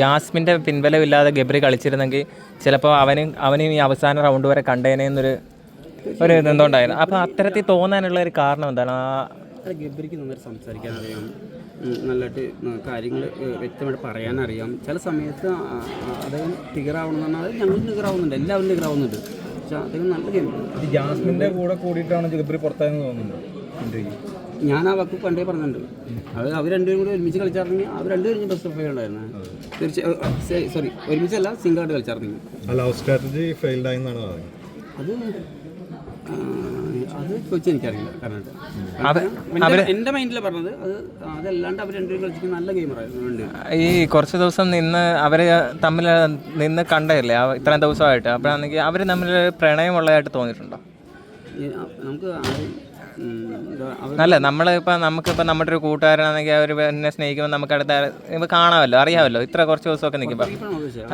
ജാസ്മിന്റെ പിൻബലമില്ലാതെ ഗബ്രി കളിച്ചിരുന്നെങ്കിൽ ചിലപ്പോൾ അവന് അവന് ഈ അവസാന റൗണ്ട് വരെ കണ്ടേനെ എന്നൊരു ഒരു ഇതെന്തുകൊണ്ടായിരുന്നു? അപ്പോൾ അത്തരത്തിൽ തോന്നാനുള്ള ഒരു കാരണം എന്താണ്? ആ ഗബ്രിക്ക് നന്നായിട്ട് സംസാരിക്കാൻ അറിയാം. നല്ല നല്ലതായിട്ട് കാര്യങ്ങൾ വ്യക്തമായിട്ട് പറയാനറിയാം. ചില സമയത്ത് അദ്ദേഹം നിഗറാവണം എന്ന് പറഞ്ഞാൽ ഞങ്ങൾ നിഗറാവുന്നുണ്ട് എല്ലാവരും നിഗറാവുന്നുണ്ട്. പക്ഷേ അദ്ദേഹം നല്ല ഗെയിം ജാസ്മിന്റെ കൂടെ കൂടിയിട്ടാണ് ഗബ്രി പുറത്തായെന്ന് തോന്നുന്നുണ്ട് ഇന്ത്യയ്ക്ക് ഞാൻ ആ വക്ക് പണ്ടേ പറഞ്ഞിട്ടുണ്ട്. അവർ അവർ രണ്ടുപേരും കൂടി ഒരുമിച്ച് കളിച്ചാർന്നെങ്കിൽ അവർ രണ്ടുപേരും ബെസ്റ്റ് ഓഫ് ഉണ്ടായിരുന്നു. തീർച്ചയായും സോറി ഒരുമിച്ചല്ല സിംഗിൾ ആയിട്ട് ആ ലവ് സ്ട്രാറ്റജി ഫെയിൽഡ് ആയെന്നാണ് പറയുന്നത് അത് അത് ചോദിച്ചാൽ എനിക്കറിയില്ല കാരണം എന്റെ എന്റെ പറഞ്ഞത് അത് അതല്ലാണ്ട് അവർ രണ്ടുപേരും കളിച്ചിട്ട് നല്ല ഗെയിമറായിരുന്നു ഈ കുറച്ച് ദിവസം നിന്ന് അവർ തമ്മിൽ നിന്ന് കണ്ടതല്ലേ ഇത്രയും ദിവസമായിട്ട്? അപ്പോഴാണെങ്കിൽ അവർ തമ്മിൽ പ്രണയമുള്ളതായിട്ട് തോന്നിയിട്ടുണ്ടോ? നമുക്ക് അല്ല നമ്മളിപ്പോൾ നമുക്കിപ്പോൾ നമ്മുടെ ഒരു കൂട്ടുകാരനാണെങ്കിൽ അവർ എന്നെ സ്നേഹിക്കുമ്പോൾ നമുക്ക് അടുത്ത ഇപ്പോൾ കാണാമല്ലോ അറിയാമല്ലോ. ഇത്ര കുറച്ച് ദിവസമൊക്കെ നിൽക്കുമ്പോൾ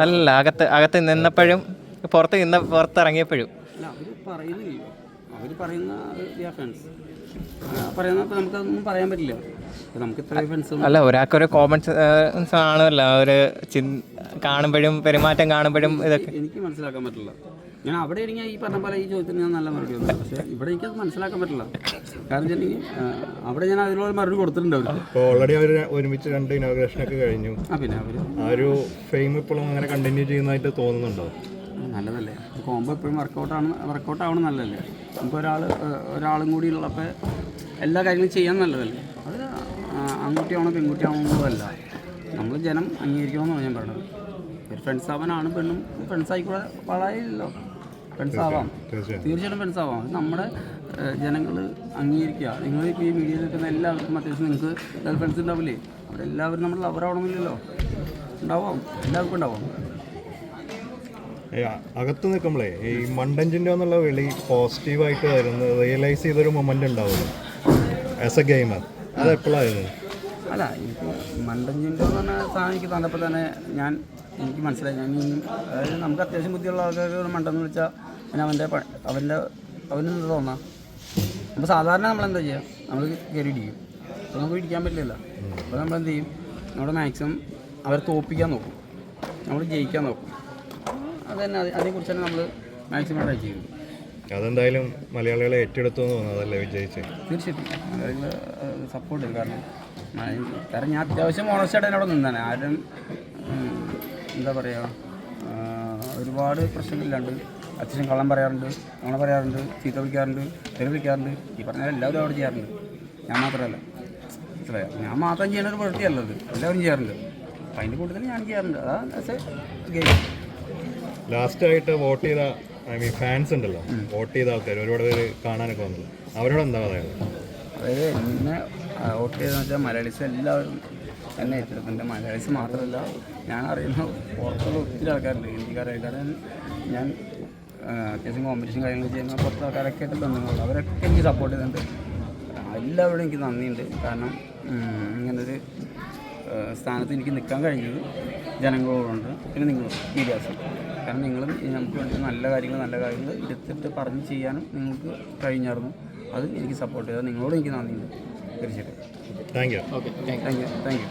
അല്ല അകത്ത് അകത്ത് നിന്നപ്പോഴും പുറത്ത് നിന്ന പുറത്തിറങ്ങിയപ്പോഴും. അല്ല അവർ പറയുന്ന നമുക്കതൊന്നും പറയാൻ പറ്റില്ല. നമുക്ക് അല്ല ഒരാൾക്കൊരു കോമൺ സെൻസ് ആണല്ലോ ഒരു ചിൻ കാണുമ്പോഴും പെരുമാറ്റം കാണുമ്പോഴും ഇതൊക്കെ. എനിക്ക് മനസ്സിലാക്കാൻ പറ്റില്ല. ഞാൻ അവിടെ ആണെങ്കിൽ ഈ പറഞ്ഞ പോലെ ഈ ചോദ്യത്തിന് ഞാൻ നല്ല മറുപടി കൊടുത്തു പക്ഷേ ഇവിടെ എനിക്കത് മനസ്സിലാക്കാൻ പറ്റില്ല. കാരണം വെച്ചിട്ടുണ്ടെങ്കിൽ അവിടെ ഞാൻ അതിനോട് മറുപടി കൊടുത്തിട്ടുണ്ട് അപ്പോൾ ഓൾറെഡി അവർ ഒരുമിച്ച് രണ്ട് ഇനോഗ്രേഷൻ ഒക്കെ കഴിഞ്ഞു. ആ പിന്നെ അവർ ആ ഒരു ഫെയിം ഇപ്പോഴും അങ്ങനെ കണ്ടിന്യൂ ചെയ്യുന്നതായിട്ട് തോന്നുന്നുണ്ടോ? നല്ലതല്ലേ. കോമ്പോ എപ്പോഴും വർക്കൗട്ടാണ് വർക്കൗട്ട് ആവണം നല്ലതല്ലേ. നമുക്ക് ഒരാൾ ഒരാളും കൂടി ഉള്ളപ്പോൾ എല്ലാ കാര്യങ്ങളും ചെയ്യാൻ നല്ലതല്ലേ. അത് ആൺകുട്ടിയാണോ പെൺകുട്ടിയാണോ എന്നുള്ളതല്ല നമ്മൾ ജനം അംഗീകരിക്കണമെന്നാണ് ഞാൻ പറയുന്നത് ഒരു ഫ്രണ്ട്സ് ആവാനാണ് പെണ്ണും ഫ്രണ്ട്സ് ആയിക്കൂടെ വളരെയല്ലോ ഫ്രണ്ട്സ് ആവാം തീർച്ചയായും. തീർച്ചയായിട്ടും ഫ്രണ്ട്സ് ആവാം നമ്മുടെ ജനങ്ങൾ അംഗീകരിക്കുക. നിങ്ങൾ ഇപ്പോൾ ഈ മീഡിയയിൽ നിൽക്കുന്ന എല്ലാവർക്കും അത്യാവശ്യം നിങ്ങൾക്ക് ഗേൾ ഫ്രണ്ട്സ് ഉണ്ടാവില്ലേ അവരെല്ലാവരും നമ്മൾ ലവറാവണമില്ലല്ലോ ഉണ്ടാവാം. എല്ലാവർക്കും ഉണ്ടാവാം. അകത്ത് നിൽക്കുമ്പോഴേ ഈ മണ്ടഞ്ചിന്റെ എന്നുള്ള വിളി പോസിറ്റീവായിട്ട് വരുന്ന റിയലൈസ് ചെയ്തൊരു മൊമെന്റ് ഉണ്ടാവുമല്ലോ. ആസ് എ ഗെയിമർ അത് എപ്പോഴായിരുന്നു അല്ല എനിക്ക് മണ്ടഞ്ചിന്റെ എന്ന് സാധനം എനിക്ക് തന്നപ്പോൾ തന്നെ ഞാൻ എനിക്ക് മനസ്സിലായി. ഞാൻ ഇനിയും അതായത് നമുക്ക് അത്യാവശ്യം ബുദ്ധിയുള്ള ആൾക്കാർക്ക് ഒരു മണ്ടെന്ന് വിളിച്ചാൽ പിന്നെ അവന്റെ അവന്റെ അവന് എന്താ തോന്നാം? അപ്പോൾ സാധാരണ നമ്മൾ എന്താ ചെയ്യുക നമ്മൾ കയറി ഇടിക്കും. അപ്പോൾ നമുക്ക് ഇടിക്കാൻ പറ്റില്ല അപ്പോൾ നമ്മൾ എന്ത് ചെയ്യും? നമ്മുടെ മാക്സിമം അവരെ തോപ്പിക്കാൻ നോക്കും. നമ്മൾ ജയിക്കാൻ നോക്കും. അത് തന്നെ അത് അതേക്കുറിച്ച് തന്നെ നമ്മൾ മാക്സിമം ട്രൈ ചെയ്യും. അതെന്തായാലും മലയാളികളെ ഏറ്റെടുത്തു തോന്നുന്നു അതല്ലേ വിജയിച്ചു? തീർച്ചയായിട്ടും. സപ്പോർട്ട് ചെയ്യും കാരണം കാരണം ഞാൻ അത്യാവശ്യം ഓണസ്റ്റായിട്ട് എന്നോട് നിന്നാണ് ആരും എന്താ പറയുക ഒരുപാട് പ്രശ്നങ്ങളില്ലാണ്ട് അച്ഛൻ കള്ളം പറയാറുണ്ട് അങ്ങനെ പറയാറുണ്ട് ചീത്ത വിളിക്കാറുണ്ട് തെറി വിളിക്കാറുണ്ട്. ഈ പറഞ്ഞാൽ എല്ലാവരും അവിടെ ചെയ്യാറുണ്ട്. ഞാൻ മാത്രമല്ല. മനസ്സിലായോ? ഞാൻ മാത്രം ചെയ്യുന്ന ഒരു പ്രവൃത്തിയല്ലത് എല്ലാവരും ചെയ്യാറുണ്ട്. അപ്പം അതിന്റെ കൂട്ടത്തിൽ ഞാൻ ചെയ്യാറുണ്ട്. അതാണ് ഗെയിം. ലാസ്റ്റ് ആയിട്ട് വോട്ട് ചെയ്ത ഐ മീൻ ഫാൻസ് ഉണ്ടല്ലോ. വോട്ട് ചെയ്ത ആൾക്കാർ ഒരുപാട് പേര് കാണാനൊക്കെ വന്നത് അവരോട് എന്താ പറയുക അതായത് എന്നെ വോട്ട് ചെയ്തെന്ന് വെച്ചാൽ മലയാളീസ് എല്ലാവരും എന്നെ ഏറ്റെടുക്കുന്നുണ്ട് മലയാളീസ് മാത്രമല്ല ഞാൻ അറിയുന്ന പുറത്തുള്ള ഒത്തിരി ആൾക്കാരുണ്ട്. ഹിന്ദിക്കാരായിട്ട് ഞാൻ അത്യാവശ്യം കോമ്പറ്റീഷൻ കാര്യങ്ങൾ ചെയ്യുന്ന പുറത്ത് ആൾക്കാരൊക്കെ ആയിട്ട് ബന്ധങ്ങളുണ്ട്. അവരൊക്കെ എനിക്ക് സപ്പോർട്ട് ചെയ്യുന്നുണ്ട് എല്ലാവരും എനിക്ക് നന്ദിയുണ്ട്. കാരണം ഇങ്ങനൊരു സ്ഥാനത്ത് എനിക്ക് നിൽക്കാൻ കഴിഞ്ഞത് ജനങ്ങളോടുണ്ട്. പിന്നെ നിങ്ങൾ മീഡിയാസ് കാരണം നിങ്ങളും നമുക്ക് വേണ്ടി നല്ല കാര്യങ്ങൾ നല്ല കാര്യങ്ങൾ എടുത്തിട്ട് പറഞ്ഞ് ചെയ്യാനും നിങ്ങൾക്ക് കഴിഞ്ഞായിരുന്നു. അത് എനിക്ക് സപ്പോർട്ട് ചെയ്തത്. നിങ്ങളോട് എനിക്ക് നന്ദിയുണ്ട്. തീർച്ചയായിട്ടും. Thank you okay thank you thank you